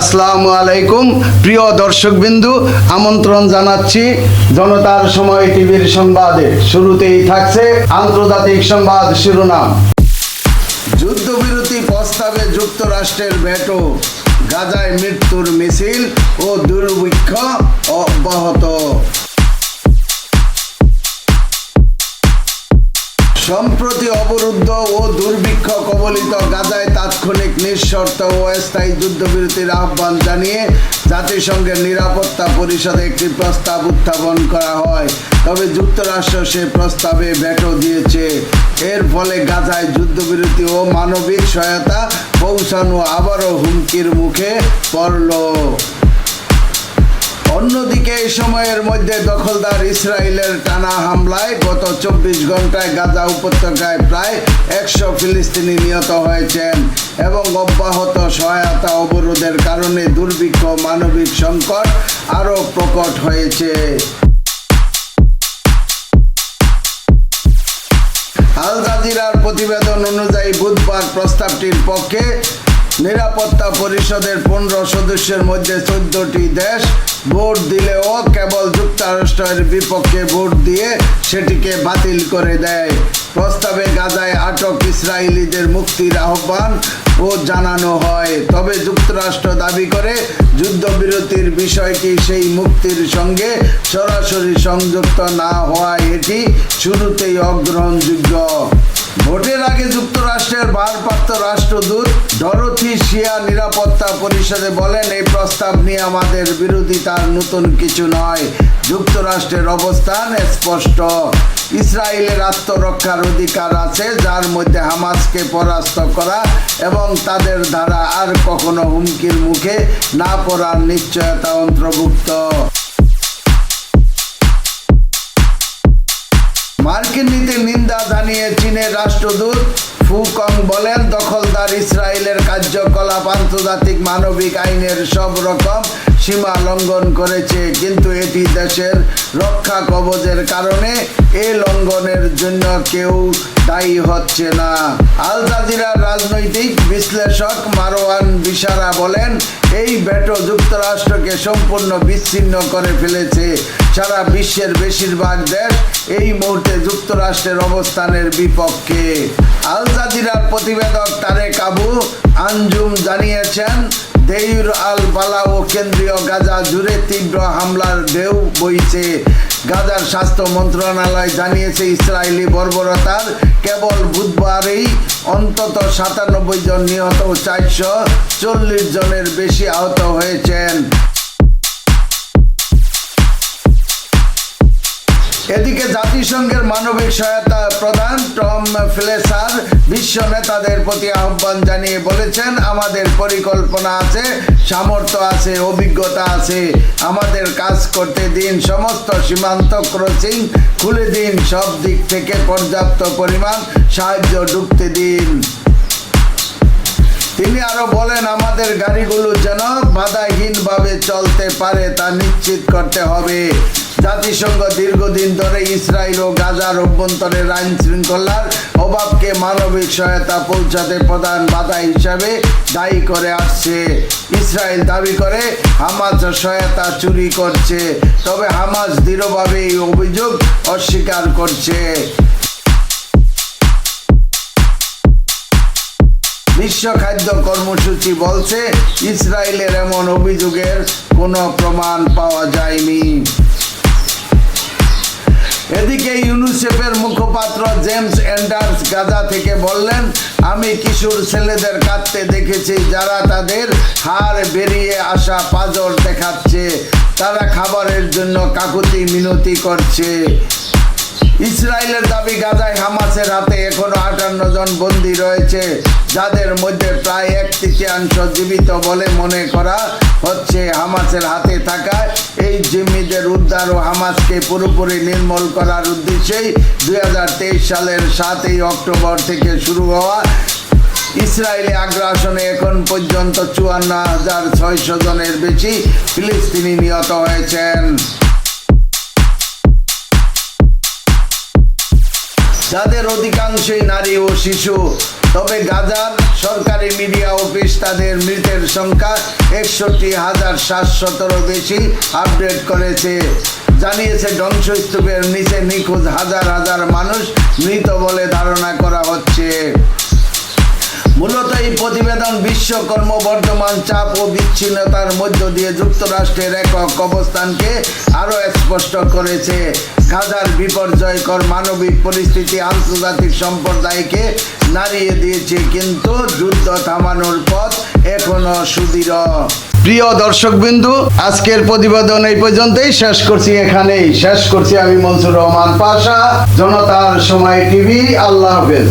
আসসালামু আলাইকুম। প্রিয় দর্শকবিন্দু, আমন্ত্রণ জানাচ্ছি জনতার সময় টিভির সংবাদে। শুরুতেই থাকছে আন্তর্জাতিক সংবাদ শিরোনাম। যুদ্ধবিরতি প্রস্তাবে যুক্তরাষ্ট্রের ভেটো। গাজায় মৃত্যুর মিছিল ও দুর্ভিক্ষ অব্যাহত। সম্প্রতি অবরুদ্ধ ও দুর্ভিক্ষ কবলিত গাজায় তাৎক্ষণিক নিঃশর্ত ও স্থায়ী যুদ্ধবিরতির আহ্বান জানিয়ে জাতিসংঘের নিরাপত্তা পরিষদে একটি প্রস্তাব উত্থাপন করা হয়। তবে যুক্তরাষ্ট্র সে প্রস্তাবে ভেটো দিয়েছে। এর ফলে গাজায় যুদ্ধবিরতি ও মানবিক সহায়তা পৌঁছানো আবারও হুমকির মুখে পড়ল। অন্যদিকে এই সময়ের মধ্যে দখলদার ইসরায়েলের টানা হামলায় গত চব্বিশ ঘন্টায় গাজা উপত্যকায় প্রায় একশো ফিলিস্তিনি নিহত হয়েছেন এবং অব্যাহত সহায়তা অবরোধের কারণে দুর্ভিক্ষ, মানবিক সংকট আরও প্রকট হয়েছে। আল জাজিরার প্রতিবেদন অনুযায়ী বুধবার প্রস্তাবটির পক্ষে নিরাপত্তা পরিষদের পনেরো সদস্যের মধ্যে চোদ্দটি দেশ ভোট দিলেও কেবল যুক্তরাষ্ট্রের বিপক্ষে ভোট দিয়ে সেটিকে বাতিল করে দেয়। প্রস্তাবে গাজায় আটক ইসরায়েলিদের মুক্তির আহ্বান ও জানানো হয়। তবে যুক্তরাষ্ট্র দাবি করে, যুদ্ধবিরতির বিষয়টি সেই মুক্তির সঙ্গে সরাসরি সংযুক্ত না হওয়ায় এটি শুরুতেই অগ্রহণযোগ্য। ভোটের আগে যুক্তরাষ্ট্রের ভারপ্রাপ্ত রাষ্ট্রদূত ডরথি শিয়া নিরাপত্তা পরিষদে বলেন, এই প্রস্তাব নিয়ে আমাদের বিরোধিতার নতুন কিছু নয়। যুক্তরাষ্ট্রের অবস্থান স্পষ্ট। ইসরায়েলের আত্মরক্ষার অধিকার আছে, যার মধ্যে হামাসকে পরাস্ত করা এবং তাদের দ্বারা আর কখনো হুমকির মুখে না পড়ার নিশ্চয়তা অন্তর্ভুক্ত। মার্কিন নীতির নিন্দা জানিয়ে চীনের রাষ্ট্রদূত ফুকং বলেন, দখলদার ইসরায়েলের কার্যকলাপ আন্তর্জাতিক মানবিক আইনের সব রকম সীমা লঙ্ঘন করেছে, কিন্তু এটি দেশের রক্ষা কবচের কারণে এ লঙ্ঘনের জন্য কেউ দায়ী হচ্ছে না। আল জাজিরার রাজনৈতিক বিশ্লেষক মারওয়ান বিশারা বলেন, এই ভেটো যুক্তরাষ্ট্রকে সম্পূর্ণ বিচ্ছিন্ন করে ফেলেছে। সারা বিশ্বের বেশিরভাগ দেশ এই মুহূর্তে যুক্তরাষ্ট্রের অবস্থানের বিপক্ষে। আল জাজিরার প্রতিবেদক তারেক আবু আঞ্জুম জানিয়েছেন দেইর আল বালা ও কেন্দ্রীয় গাজা জুড়ে তীব্র হামলার ঢেউ বইছে। গাজার স্বাস্থ্য মন্ত্রণালয় জানিয়েছে, ইসরায়েলি বর্বরতার কেবল বুধবারেই অন্তত সাতানব্বই জন নিহত চারশো চল্লিশ জনের বেশি আহত হয়েছেন। এদিকে জাতিসংঘের মানবিক সহায়তা প্রধান টম ফ্লেসার বিশ্ব নেতাদের প্রতি আহ্বান জানিয়ে বলেছেন, আমাদের পরিকল্পনা আছে, সামর্থ্য আছে, অভিজ্ঞতা আছে। আমাদের কাজ করতে দিন, সমস্ত সীমান্ত ক্রসিং খুলে দিন, সব দিক থেকে পর্যাপ্ত পরিমাণ সাহায্য ঢুকতে দিন। তিনি আরও বলেন, আমাদের গাড়িগুলো যেন বাধাহীনভাবে চলতে পারে তা নিশ্চিত করতে হবে। জাতিসংঘ দীর্ঘদিন ধরে ইসরায়েল ও গাজার অভ্যন্তরের আইন শৃঙ্খলার অভাবকে মানবিক সহায়তা পৌঁছাতে প্রধান বাধা হিসাবে দায়ী করে আসছে। ইসরায়েল দাবি করে, হামাস সহায়তা চুরি করছে, তবে হামাস দৃঢ়ভাবে এই অভিযোগ অস্বীকার করছে। বিশ্ব খাদ্য কর্মসূচি বলছে, ইসরায়েলের এমন অভিযোগের কোনো প্রমাণ পাওয়া যায়নি। এদিকে ইউনিসেফের মুখপাত্র জেমস অ্যান্ডার্স গাজা থেকে বললেন, আমি কিশোর ছেলেদের কাঁদতে দেখেছি, যারা তাদের হাড় বেরিয়ে আসা পাজর দেখাচ্ছে। তারা খাবারের জন্য কাকুতি মিনতি করছে। ইসরায়েলের দাবি, গাজায় হামাসের হাতে এখনও আটান্ন জন বন্দী রয়েছে, যাদের মধ্যে প্রায় এক তৃতীয়াংশ জীবিত বলে মনে করা হচ্ছে হামাসের হাতে থাকা এই জিম্মিদের উদ্ধার ও হামাসকে পুরোপুরি নির্মূল করার উদ্দেশ্যেই দু হাজার তেইশ সালের সাতই অক্টোবর থেকে শুরু হওয়া ইসরায়েলি আগ্রাসনে এখন পর্যন্ত চুয়ান্ন হাজার ছয়শো জনের বেশি ফিলিস্তিনি নিহত হয়েছেন। যাদের অধিকাংশই নারী ও শিশু। তবে গাজার সরকারি মিডিয়া অফিস তাদের মৃতের সংখ্যা একষট্টি হাজার সাতশতরও বেশি আপডেট করেছে। জানিয়েছে ধ্বংসস্তূপের নিচে নিখোঁজ হাজার হাজার মানুষ, মৃত বলে ধারণা করা হচ্ছে। মূলত এই প্রতিবেদন বিশ্ব কর্মবর্ধমান চাপ ও বিচ্ছিন্নতার মধ্য দিয়ে যুক্তরাষ্ট্রের একক অবস্থানকে আরও স্পষ্ট করেছে। গাজার বিপর্যয়কর মানবিক পরিস্থিতি আন্তর্জাতিক সম্প্রদায়কে নাড়িয়ে দিয়েছে, কিন্তু যুদ্ধ থামানোর পথ এখনও সুদৃঢ়। প্রিয় দর্শক বিন্দু আজকের প্রতিবেদন এই পর্যন্তই। শেষ করছি এখানেই। শেষ করছি আমি মনসুর রহমান পাশা, জনতার সময় টিভি। আল্লাহ হাফেজ।